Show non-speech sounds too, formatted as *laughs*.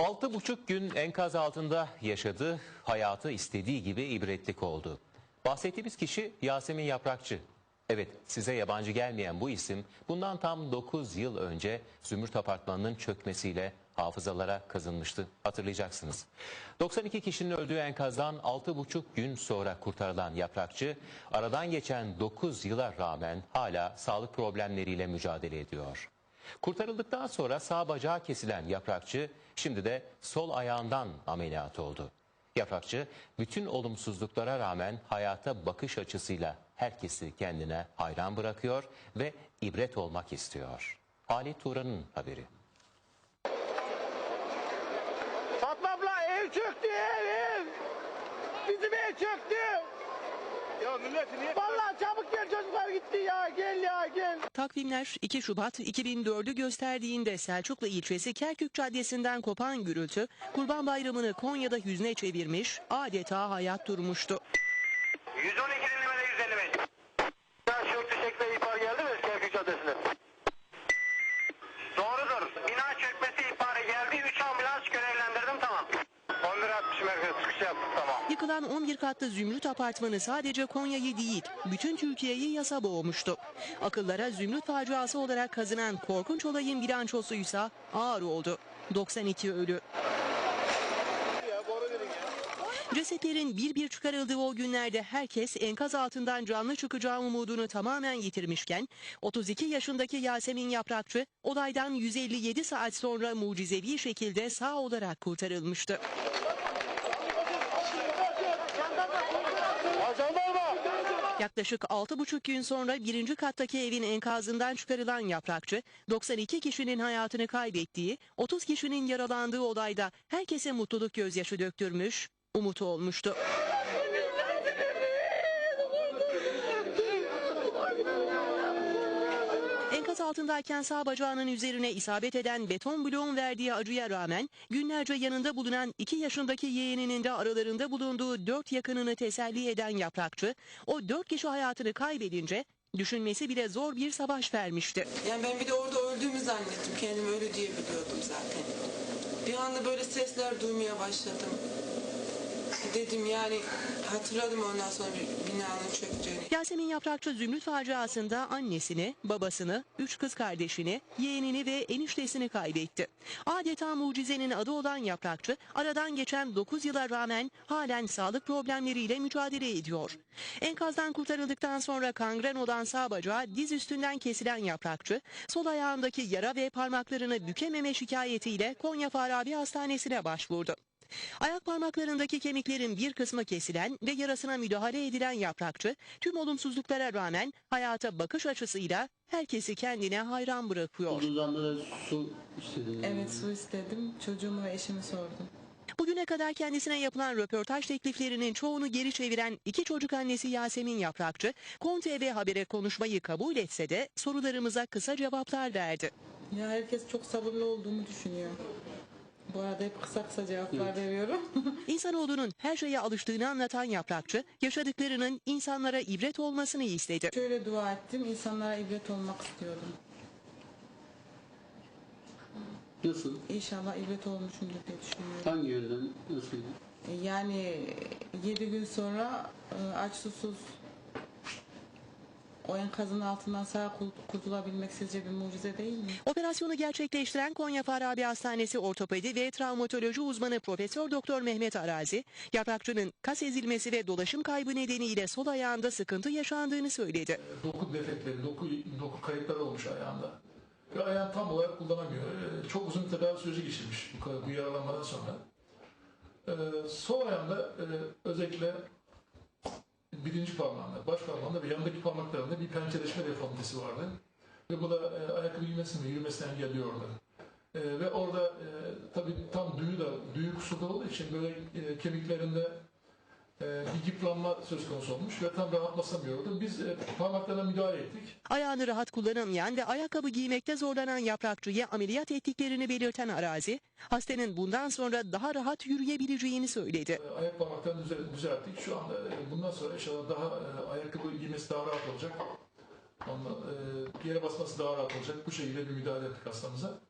Altı buçuk gün enkaz altında yaşadı, hayatı istediği gibi ibretlik oldu. Bahsettiğimiz kişi Yasemin Yaprakçı. Evet size yabancı gelmeyen bu isim bundan tam 9 yıl önce Zümrüt Apartmanı'nın çökmesiyle hafızalara kazınmıştı. Hatırlayacaksınız. 92 kişinin öldüğü enkazdan 6,5 gün sonra kurtarılan Yaprakçı aradan geçen 9 yıla rağmen hala sağlık problemleriyle mücadele ediyor. Kurtarıldıktan sonra sağ bacağı kesilen Yaprakçı şimdi de sol ayağından ameliyat oldu. Yaprakçı bütün olumsuzluklara rağmen hayata bakış açısıyla herkesi kendine hayran bırakıyor ve ibret olmak istiyor. Halit Turan'ın haberi. Fatma abla ev çöktü ev ev. Bizim ev çöktü. Ya milleti niye Vallahi çabuk gel çocuklar gitti ya gel ya gel. Takvimler 2 Şubat 2004'ü gösterdiğinde Selçuklu ilçesi Kerkük Caddesi'nden kopan gürültü Kurban Bayramı'nı Konya'da hüzne çevirmiş, adeta hayat durmuştu. 112 dinlemede 155. Ya şu fişekle ihbar geldi tamam. Yıkılan 11 katlı Zümrüt Apartmanı sadece Konya'yı değil, bütün Türkiye'yi yasa boğmuştu. Akıllara Zümrüt faciası olarak kazınan korkunç olayın bilançosuysa ağır oldu. 92 ölü. Cesetlerin bir bir çıkarıldığı o günlerde herkes enkaz altından canlı çıkacağı umudunu tamamen yitirmişken 32 yaşındaki Yasemin Yaprakçı olaydan 157 saat sonra mucizevi şekilde sağ olarak kurtarılmıştı. Yaklaşık 6,5 gün sonra birinci kattaki evin enkazından çıkarılan Yaprakçı 92 kişinin hayatını kaybettiği 30 kişinin yaralandığı olayda herkese mutluluk gözyaşı döktürmüş, umut olmuştu. Altındayken sağ bacağının üzerine isabet eden beton bloğun verdiği acıya rağmen günlerce yanında bulunan 2 yaşındaki yeğeninin de aralarında bulunduğu 4 yakınını teselli eden Yaprakçı o 4 kişi hayatını kaybedince düşünmesi bile zor bir savaş vermişti. Yani ben bir de orada öldüğümü zannettim. Kendimi öyle diye biliyordum zaten. Bir anda böyle sesler duymaya başladım. Dedim yani hatırladım ondan sonra bir binanın çöktüğünü. Yasemin Yaprakçı Zümrüt faciasında annesini, babasını, üç kız kardeşini, yeğenini ve eniştesini kaybetti. Adeta mucizenin adı olan Yaprakçı aradan geçen 9 yıla rağmen halen sağlık problemleriyle mücadele ediyor. Enkazdan kurtarıldıktan sonra kangren olan sağ bacağı diz üstünden kesilen Yaprakçı, sol ayağındaki yara ve parmaklarını bükememe şikayetiyle Konya Farabi Hastanesi'ne başvurdu. Ayak parmaklarındaki kemiklerin bir kısmı kesilen ve yarasına müdahale edilen yaprakçı tüm olumsuzluklara rağmen hayata bakış açısıyla herkesi kendine hayran bırakıyor. Olduğundan da su istedim. Evet su istedim. Çocuğumu ve eşimi sordum. Bugüne kadar kendisine yapılan röportaj tekliflerinin çoğunu geri çeviren iki çocuk annesi Yasemin Yaprakçı, Kon TV Haber'e konuşmayı kabul etse de sorularımıza kısa cevaplar verdi. Ya herkes çok sabırlı olduğumu düşünüyor. Bu arada hep kısa kısa cevaplar veriyorum. *laughs* İnsanoğlunun her şeye alıştığını anlatan Yaprakçı, yaşadıklarının insanlara ibret olmasını istedi. Şöyle dua ettim. insanlara ibret olmak istiyordum. Nasıl? İnşallah ibret olmuşumdur diye düşünüyorum. Hangi yönden? Nasıl? Yani 7 gün sonra e, aç susuz o enkazın altından sağ kurtulabilmek sizce bir mucize değil mi? Operasyonu gerçekleştiren Konya Farabi Hastanesi ortopedi ve travmatoloji uzmanı Profesör Doktor Mehmet Arazi, yaprakçının kas ezilmesi ve dolaşım kaybı nedeniyle sol ayağında sıkıntı yaşandığını söyledi. doku defekleri, doku, doku kayıpları olmuş ayağında. Ve ayağını tam olarak kullanamıyor. Ee, Çok uzun tedavi süreci geçirmiş bu, bu yaralanmadan sonra. Ee, sol ayağında e, özellikle birinci parmağında, baş parmağında ve yandaki parmaklarında bir pençeleşme deformitesi vardı. Ve bu da e, ayakkabı giymesini yürümesini engelliyordu. E, ve orada e, tabii tam düğü da, düğü kusurda olduğu için böyle e, kemiklerinde bir yıpranma söz konusu olmuş ve tam rahatlasamıyordu. Biz e, parmaklarına müdahale ettik. Ayağını rahat kullanamayan ve ayakkabı giymekte zorlanan yaprakçıyı ameliyat ettiklerini belirten Arazi, hastanın bundan sonra daha rahat yürüyebileceğini söyledi. E, Ayak parmaklarını düzel- düzelttik. Şu anda e, bundan sonra inşallah daha e, ayakkabı giymesi daha rahat olacak. Onunla, e, yere basması daha rahat olacak. Bu şekilde bir müdahale ettik hastamıza.